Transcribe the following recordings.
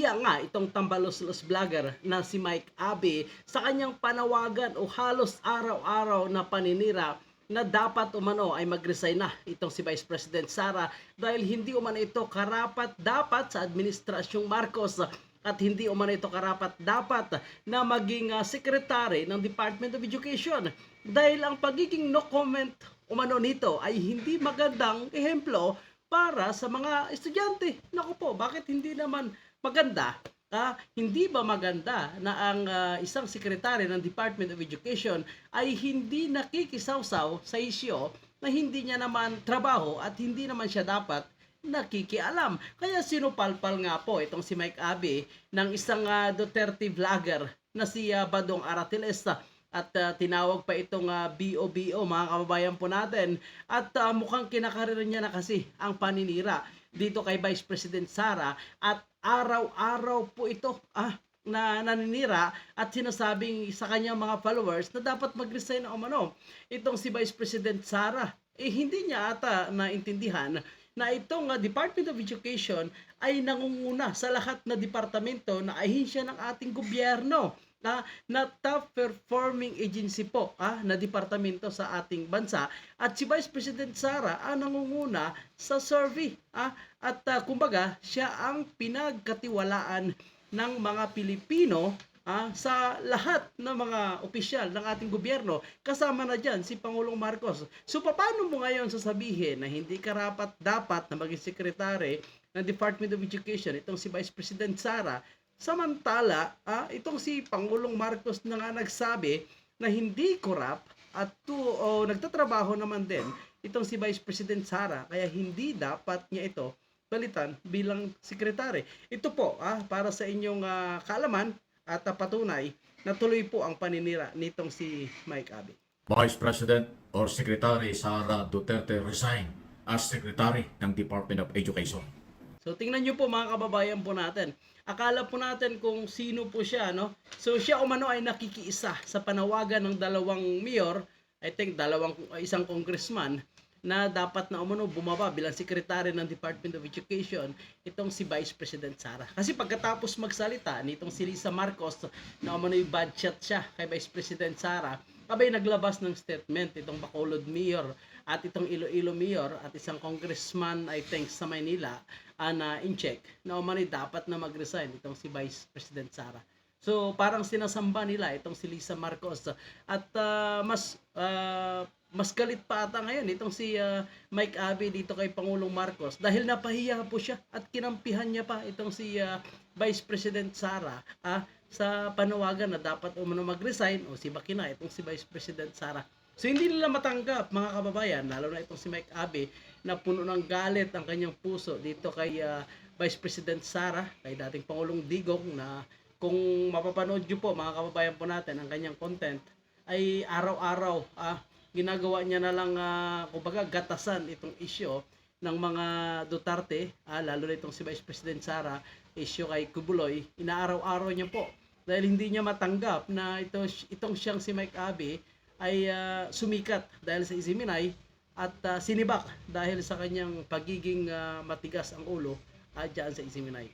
Kaya nga itong tambalos-los vlogger na si Mike Abe sa kanyang panawagan o halos araw-araw na paninira na dapat umano ay mag-resign na itong si Vice President Sara dahil hindi umano ito karapat dapat sa administrasyong Marcos at hindi umano ito karapat dapat na maging ah, secretary ng Department of Education dahil ang pagiging no comment umano nito ay hindi magandang ehemplo para sa mga estudyante. Naku po, bakit hindi naman maganda? Ah, hindi ba maganda na ang ah, isang sekretary ng Department of Education ay hindi nakikisawsaw sa isyo na hindi niya naman trabaho at hindi naman siya dapat nakikialam. Kaya sinupalpal nga po itong si Mike Abe ng isang ah, Duterte vlogger na si ah, Badong Aratiles at ah, tinawag pa itong ah, BOBO mga kababayan po natin at ah, mukhang kinakarir niya na kasi ang paninira dito kay Vice President Sara at araw-araw po ito ah, na naninira at sinasabing sa kanyang mga followers na dapat mag-resign o umano itong si Vice President Sara. Eh hindi niya ata naintindihan na itong ah, Department of Education ay nangunguna sa lahat na departamento na ahensya ng ating gobyerno na, na top performing agency po ah, na departamento sa ating bansa. At si Vice President Sara ang nangunguna sa survey ah, at ah, kumbaga siya ang pinagkatiwalaan ng mga Pilipino ah, sa lahat ng mga opisyal ng ating gobyerno. Kasama na dyan si Pangulong Marcos. So paano mo ngayon sasabihin na hindi karapat dapat na maging sekretary ng Department of Education itong si Vice President Sara Samantala, ah, itong si Pangulong Marcos na nga nagsabi na hindi korap at to, o nagtatrabaho naman din itong si Vice President Sara kaya hindi dapat niya ito palitan bilang sekretary. Ito po ah, para sa inyong ah, kaalaman at ah, patunay na tuloy po ang paninira nitong si Mike Abe. Vice President or Secretary Sara Duterte resign as Secretary ng Department of Education. So tingnan niyo po mga kababayan po natin. Akala po natin kung sino po siya, no? So siya umano ay nakikiisa sa panawagan ng dalawang mayor, I think dalawang isang congressman na dapat na umano bumaba bilang sekretary ng Department of Education itong si Vice President Sara. Kasi pagkatapos magsalita nitong si Lisa Marcos na umano yung bad shot siya kay Vice President Sara, abay naglabas ng statement itong Bacolod Mayor at itong Iloilo Mayor at isang congressman I think sa Maynila uh, na in check na umano'y dapat na mag-resign itong si Vice President Sara. So parang sinasamba nila itong si Lisa Marcos at ah, mas ah, mas galit pa ata ngayon itong si ah, Mike Abe dito kay Pangulong Marcos dahil napahiya po siya at kinampihan niya pa itong si ah, Vice President Sara ah, sa panawagan na dapat umano mag-resign o si Bakina itong si Vice President Sara. So hindi nila matanggap mga kababayan lalo na itong si Mike Abe na puno ng galit ang kanyang puso dito kay ah, Vice President Sara, kay dating Pangulong Digong na kung mapapanood nyo po mga kababayan po natin ang kanyang content ay araw-araw ah, ginagawa niya na lang ah, kumbaga gatasan itong isyo ng mga Duterte ah, lalo na itong si Vice President Sara isyo kay Kubuloy. Inaaraw-araw niya po dahil hindi niya matanggap na ito, itong siyang si Mike Abe ay ah, sumikat dahil sa Isiminay at ah, sinibak dahil sa kanyang pagiging ah, matigas ang ulo at dyan sa Isiminay.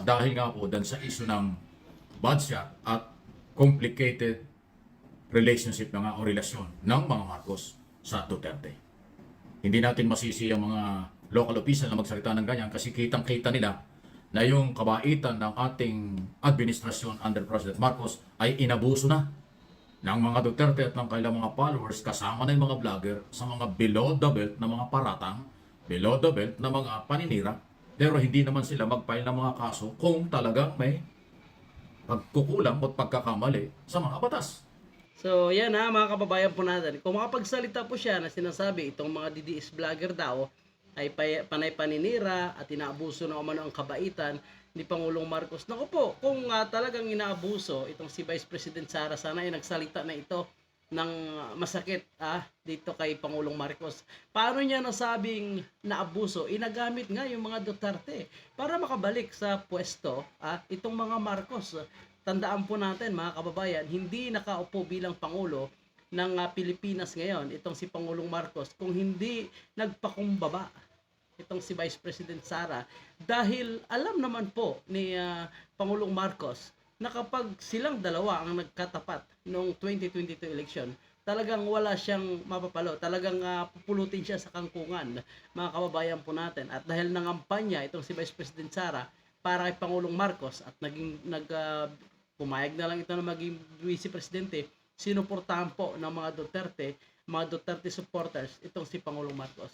Dahil nga po dan sa issue ng bad shot at complicated relationship na nga o relasyon ng mga Marcos sa Duterte. Hindi natin masisi ang mga local official na magsalita ng ganyan kasi kitang-kita nila na yung kabaitan ng ating administrasyon under President Marcos ay inabuso na ng mga Duterte at ng kailang mga followers kasama na yung mga vlogger sa mga below the belt na mga paratang, below the belt na mga paninira, pero hindi naman sila mag-file ng mga kaso kung talagang may pagkukulang at pagkakamali sa mga batas. So, yan ha, mga kababayan po natin. Kung makapagsalita po siya na sinasabi itong mga DDS vlogger daw ay panay paninira at inaabuso na umano ang kabaitan ni Pangulong Marcos. Naku po, kung ah, talagang inaabuso itong si Vice President Sara, sana ay nagsalita na ito ng masakit ah, dito kay Pangulong Marcos. Paano niya nasabing naabuso? Inagamit nga yung mga Duterte para makabalik sa pwesto ah, itong mga Marcos. Tandaan po natin mga kababayan, hindi nakaupo bilang Pangulo ng ah, Pilipinas ngayon, itong si Pangulong Marcos, kung hindi nagpakumbaba itong si Vice President Sara dahil alam naman po ni ah, Pangulong Marcos na kapag silang dalawa ang nagkatapat noong 2022 election, talagang wala siyang mapapalo. Talagang ah, pupulutin siya sa kangkungan, mga kababayan po natin. At dahil nangampanya itong si Vice President Sara para kay Pangulong Marcos at naging nag ah, pumayag na lang ito na maging vice presidente, sinuportahan po ng mga Duterte, mga Duterte supporters itong si Pangulong Marcos.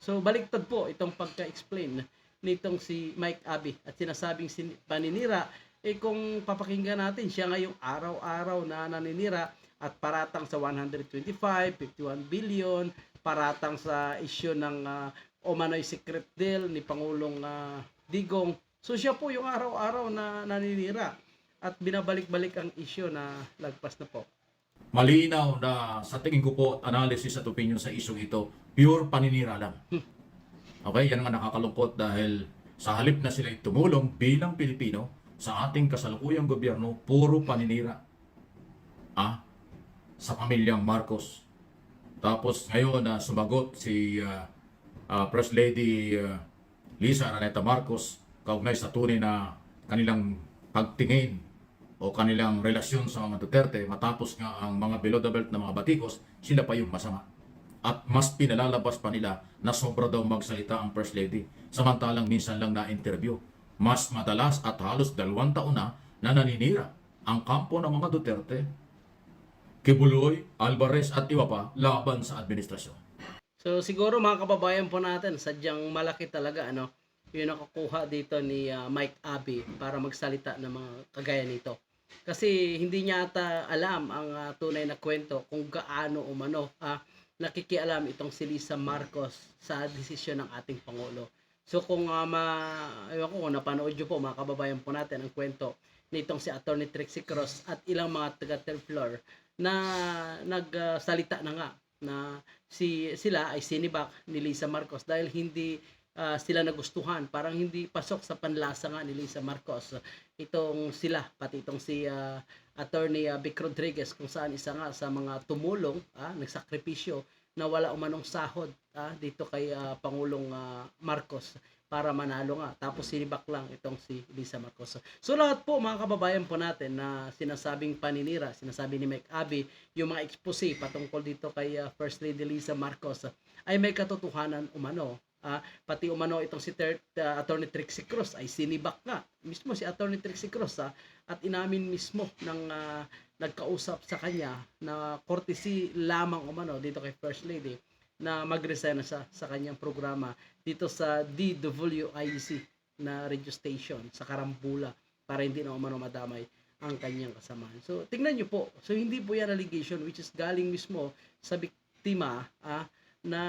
So baliktad po itong pagka-explain nitong si Mike Abbey at sinasabing sin- paninira eh kung papakinggan natin siya ngayong araw-araw na naninira at paratang sa 125, 51 billion, paratang sa issue ng uh, Omanoy Secret Deal ni Pangulong ah, Digong. So siya po yung araw-araw na naninira at binabalik-balik ang issue na lagpas na po. Malinaw na sa tingin ko po, analysis at opinion sa isyong ito, pure paninira lang. Okay, yan nga nakakalungkot dahil sa halip na sila tumulong bilang Pilipino sa ating kasalukuyang gobyerno, puro paninira. Ah, sa pamilyang Marcos. Tapos ngayon na sumagot si ah, ah, First Lady ah, Lisa Araneta Marcos kaugnay sa tunay na kanilang pagtingin o kanilang relasyon sa mga Duterte matapos nga ang mga below the belt na mga batikos, sila pa yung masama. At mas pinalalabas pa nila na sobra daw magsalita ang First Lady. Samantalang minsan lang na-interview. Mas madalas at halos dalawang taon na na naninira ang kampo ng mga Duterte, Kibuloy, Alvarez at iba pa laban sa administrasyon. So siguro mga kababayan po natin, sadyang malaki talaga ano, yung nakukuha dito ni ah, Mike Abbey para magsalita ng mga kagaya nito. Kasi hindi niya ata alam ang ah, tunay na kwento kung gaano umano ah, nakikialam itong si Lisa Marcos sa desisyon ng ating Pangulo. So kung uh, ma, ewan ko kung napanood po mga kababayan po natin ang kwento nitong si Attorney Trixie Cross at ilang mga taga third floor na nagsalita na nga na si sila ay sinibak ni Lisa Marcos dahil hindi ah, sila nagustuhan. Parang hindi pasok sa panlasa nga ni Lisa Marcos itong sila pati itong si ah, attorney uh, Vic Rodriguez kung saan isa nga sa mga tumulong ah, nagsakripisyo na wala umanong sahod ah, dito kay ah, Pangulong ah, Marcos para manalo nga. Tapos sinibak lang itong si Lisa Marcos. So lahat po mga kababayan po natin na sinasabing paninira, sinasabi ni Mike Abbey, yung mga expose patungkol dito kay ah, First Lady Lisa Marcos ay may katotohanan umano. Ah, pati umano itong si Ter- ah, Attorney Trixie Cruz ay sinibak nga. Mismo si Attorney Trixie Cruz ah, at inamin mismo ng ah, nagkausap sa kanya na courtesy lamang umano dito kay First Lady na mag-resign siya sa kanyang programa dito sa DWIC na radio station sa Karambula para hindi na umano madamay ang kanyang kasamahan. So, tingnan nyo po. So, hindi po yan allegation which is galing mismo sa biktima ah, na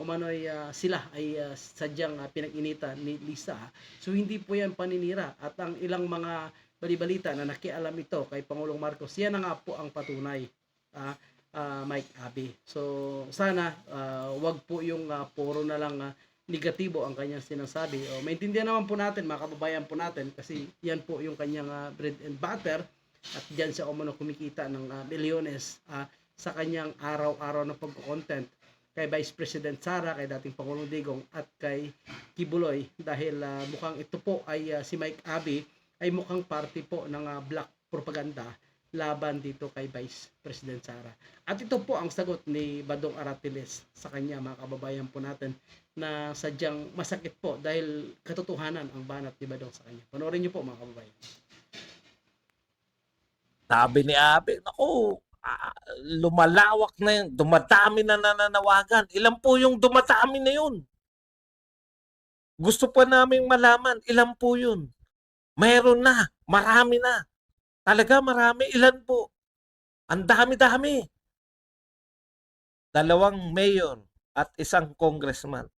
umano'y ah, sila ay ah, sadyang ah, pinag-inita ni Lisa. So, hindi po yan paninira. At ang ilang mga balibalita na nakialam ito kay Pangulong Marcos, yan na nga po ang patunay. Ah, ah, Mike Abbey. So sana ah, wag po yung ah, puro na lang ah, negatibo ang kanyang sinasabi. O maintindihan naman po natin mga kababayan po natin kasi yan po yung kanyang ah, bread and butter at diyan siya umano kumikita ng ah, milyones ah, sa kanyang araw-araw na pagko-content kay Vice President Sara, kay dating Pangulong Digong at kay Kibuloy dahil ah, mukhang ito po ay ah, si Mike Abbey ay mukhang party po ng ah, black propaganda laban dito kay Vice President Sara. At ito po ang sagot ni Badong Aratiles sa kanya mga kababayan po natin na sadyang masakit po dahil katotohanan ang banat ni Badong sa kanya. Panoorin niyo po mga kababayan. Sabi ni Abe, naku, ah, lumalawak na yun. Dumadami na nananawagan. Ilan po yung dumadami na yun? Gusto pa naming malaman, ilan po yun? Meron na, marami na. Talaga marami, ilan po? Ang dami-dami. Dalawang mayor at isang congressman.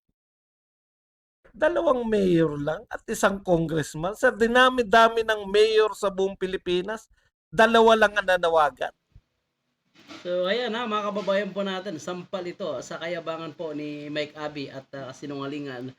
Dalawang mayor lang at isang congressman. Sa dinami-dami ng mayor sa buong Pilipinas, dalawa lang ang nanawagan. So ayan ha mga kababayan po natin, sampal ito sa kayabangan po ni Mike Abbey at uh, kasinungalingan.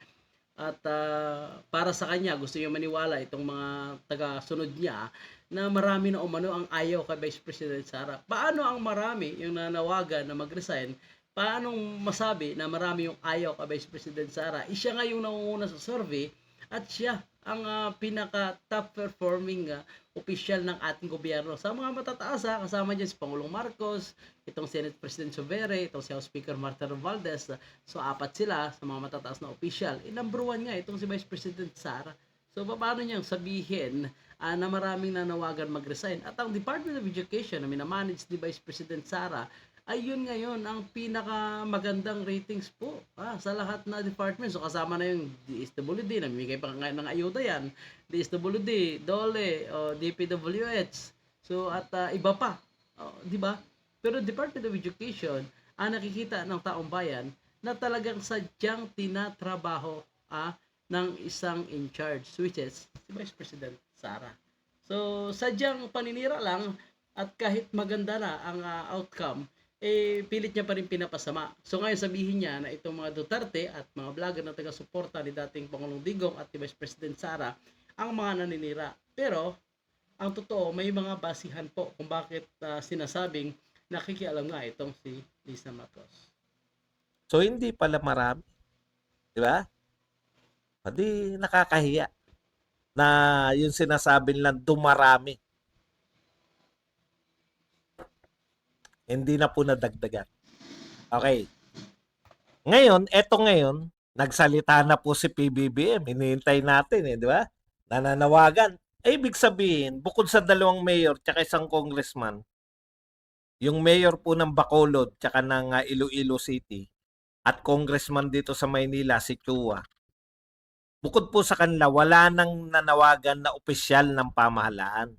At ah, para sa kanya, gusto niya maniwala itong mga taga-sunod niya na marami na umano ang ayaw kay Vice President Sara. Paano ang marami yung nanawagan na mag-resign paanong masabi na marami yung ayaw kay Vice President Sara? Eh, siya nga yung nangunguna sa survey at siya ang ah, pinaka top performing ah, opisyal ng ating gobyerno. Sa mga matataas ha, kasama dyan si Pangulong Marcos, itong Senate President Chovere, itong si House Speaker Marta Romualdez. So apat sila sa mga matataas na opisyal. Eh, number one nga itong si Vice President Sara. So paano niyang sabihin ah, na maraming nanawagan mag-resign? At ang Department of Education na minamanage ni Vice President Sara ay yun ngayon ang pinaka magandang ratings po ah, sa lahat na department. So kasama na yung DSWD, namimigay pa nga ng ayuda yan. DSWD, DOLE, o DPWH. So at ah, iba pa, Oh, di ba? Pero Department of Education ang nakikita ng taong bayan na talagang sadyang tinatrabaho ah, ng isang in charge, which is si Vice President Sara. So, sadyang paninira lang at kahit maganda na ang ah, outcome, eh, pilit niya pa rin pinapasama. So, ngayon sabihin niya na itong mga Duterte at mga vlogger na taga-suporta ni dating Pangulong Digong at ni Vice President Sara ang mga naninira. Pero, ang totoo, may mga basihan po kung bakit ah, sinasabing nakikialam nga itong si Lisa Matos. So, hindi pala marami. Di ba? Pati nakakahiya na yung sinasabi nilang dumarami. Hindi na po nadagdagan. Okay. Ngayon, eto ngayon, nagsalita na po si PBBM. Hinihintay natin eh, di ba? Nananawagan. Eh, ibig sabihin, bukod sa dalawang mayor tsaka isang congressman, yung mayor po ng Bacolod tsaka ng ah, Iloilo City at congressman dito sa Maynila, si Chua, bukod po sa kanila, wala nang nanawagan na opisyal ng pamahalaan.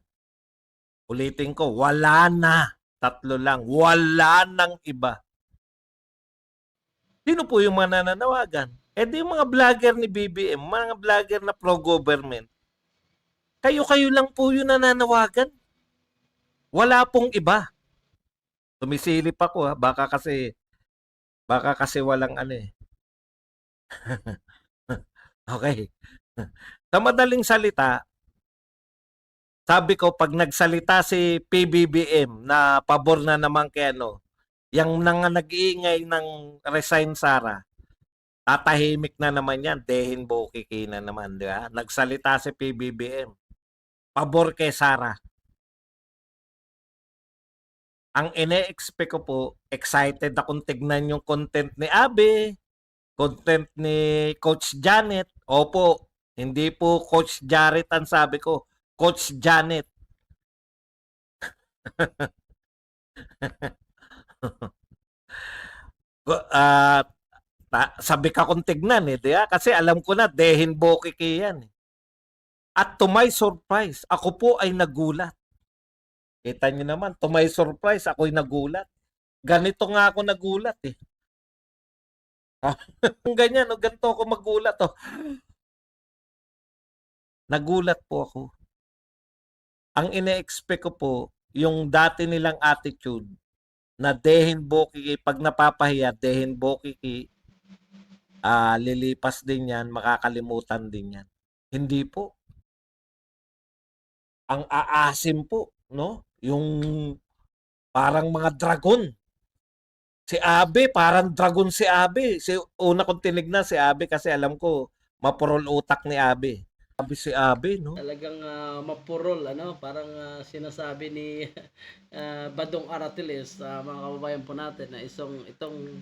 Ulitin ko, wala na. Tatlo lang. Wala nang iba. Sino po yung mga nananawagan? Eh di yung mga vlogger ni BBM, mga vlogger na pro-government. Kayo-kayo lang po yung nananawagan. Wala pong iba. Tumisilip ako ha. Baka kasi, baka kasi walang ano eh. okay. Sa madaling salita, sabi ko, pag nagsalita si PBBM na pabor na naman kay ano, yung nang nag-iingay ng resign Sara, tatahimik na naman yan, dehin bokiki na naman, di ba? Nagsalita si PBBM, pabor kay Sara. Ang ine-expect ko po, excited akong tignan yung content ni Abe, content ni Coach Janet. Opo, hindi po Coach Jared ang sabi ko, Coach Janet. Ah, ta- sabi ka kong tignan eh, di ba? Kasi alam ko na, dehin bokiki yan. eh. At to my surprise, ako po ay nagulat. Kita niyo naman, to my surprise, ako'y nagulat. Ganito nga ako nagulat eh. Ganyan, no, ganito ako magulat. Oh. Nagulat po ako. Ang ine-expect ko po, yung dati nilang attitude na dehin bokiki, pag napapahiya, dehin bokiki, ah lilipas din yan, makakalimutan din yan. Hindi po. Ang aasim po, no? Yung parang mga dragon. Si Abe, parang dragon si Abe. Si, una kong tinignan si Abe kasi alam ko, mapurol utak ni Abe. Sabi si Abe, no? Talagang ah, mapurol, ano, parang ah, sinasabi ni ah, Badong Aratiles, sa mga kababayan po natin, na isang, itong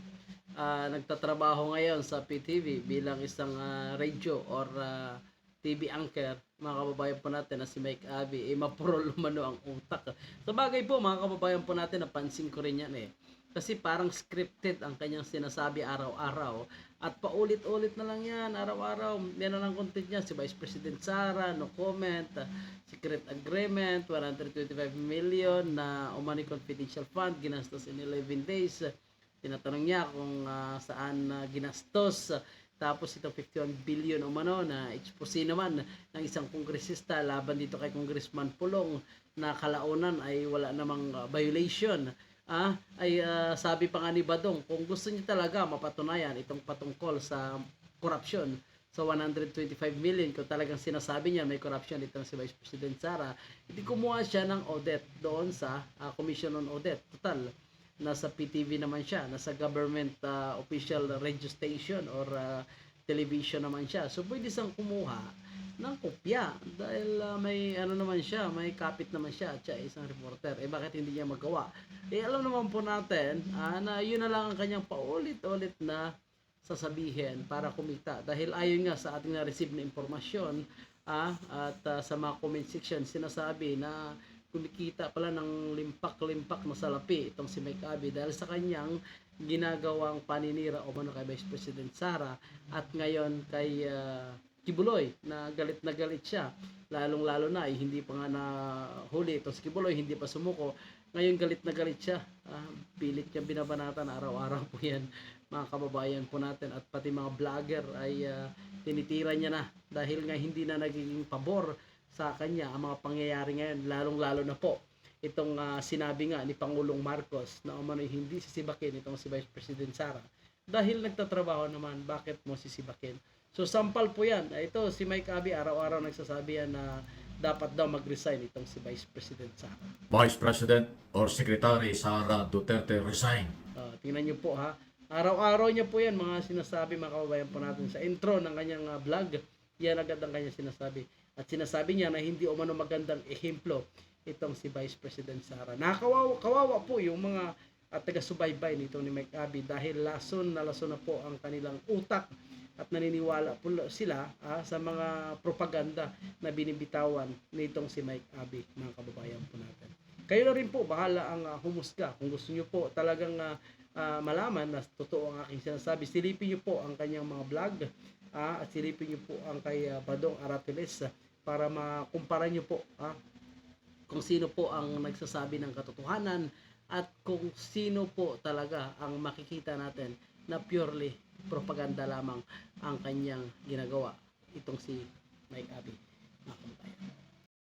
ah, nagtatrabaho ngayon sa PTV bilang isang ah, radio or ah, TV anchor, mga kababayan po natin na si Mike Abby, eh, mapurol umano ang utak. Sa bagay po, mga kababayan po natin, napansin ko rin yan eh. Kasi parang scripted ang kanyang sinasabi araw-araw. At paulit-ulit na lang yan, araw-araw. Yan na lang content niya. Si Vice President Sara, no comment. uh, secret agreement, 125 million na umani confidential fund, ginastos in 11 days. Tinatanong niya kung ah, saan na ginastos. Tapos itong 51 billion umano na expose naman ng isang kongresista laban dito kay Congressman Pulong na kalaunan ay wala namang ah, violation ah, ay ah, sabi pa nga ni Badong, kung gusto niyo talaga mapatunayan itong patungkol sa korupsyon sa 125 million, kung talagang sinasabi niya may corruption itong si Vice President Sara, hindi kumuha siya ng audit doon sa ah, Commission on Audit. Total, nasa PTV naman siya, nasa government ah, official radio station or ah, television naman siya. So pwede siyang kumuha ng kopya dahil ah, may ano naman siya, may kapit naman siya at siya isang reporter. Eh bakit hindi niya magawa? Eh alam naman po natin ah, na yun na lang ang kanyang paulit-ulit na sasabihin para kumita dahil ayon nga sa ating na-receive na impormasyon ah, at ah, sa mga comment section sinasabi na kumikita pala ng limpak-limpak na salapi itong si Mike Abe dahil sa kanyang ginagawang paninira o mano kay Vice President Sara at ngayon kay ah, Kibuloy na galit na galit siya. Lalong lalo na eh, hindi pa nga na huli itong si Kibuloy hindi pa sumuko. Ngayon galit na galit siya. Ah, pilit niya binabanatan. Araw-araw po yan mga kababayan po natin. At pati mga vlogger ay ah, tinitira niya na. Dahil nga hindi na nagiging pabor sa kanya ang mga pangyayari ngayon. Lalong-lalo na po itong ah, sinabi nga ni Pangulong Marcos na umano'y hindi sisibakin itong si Vice President Sara. Dahil nagtatrabaho naman bakit mo sisibakin so sampal po yan Ah, ito si Mike Abe araw-araw nagsasabi yan na dapat daw mag-resign itong si Vice President Sara Vice President or Secretary Sara Duterte resign. Ah, tingnan niyo po ha. Araw-araw niya po yan mga sinasabi mga kababayan po natin sa intro ng kanyang ah, vlog. Yan agad ang kanyang sinasabi. At sinasabi niya na hindi umano magandang ehemplo itong si Vice President Sara. Nakawawa kawawa po yung mga at taga-subaybay nito ni Mike Abe dahil lason na lason na po ang kanilang utak at naniniwala po sila ah, sa mga propaganda na binibitawan nitong si Mike Abe, mga kababayan po natin. Kayo na rin po, bahala ang ah, humusga. Kung gusto nyo po talagang ah, ah, malaman na totoo ang aking sinasabi, silipin nyo po ang kanyang mga vlog ah, at silipin nyo po ang kay ah, Badong Aratiles para makumpara nyo po ah, kung sino po ang nagsasabi ng katotohanan at kung sino po talaga ang makikita natin na purely propaganda lamang ang kanyang ginagawa itong si Mike Abe. Mga.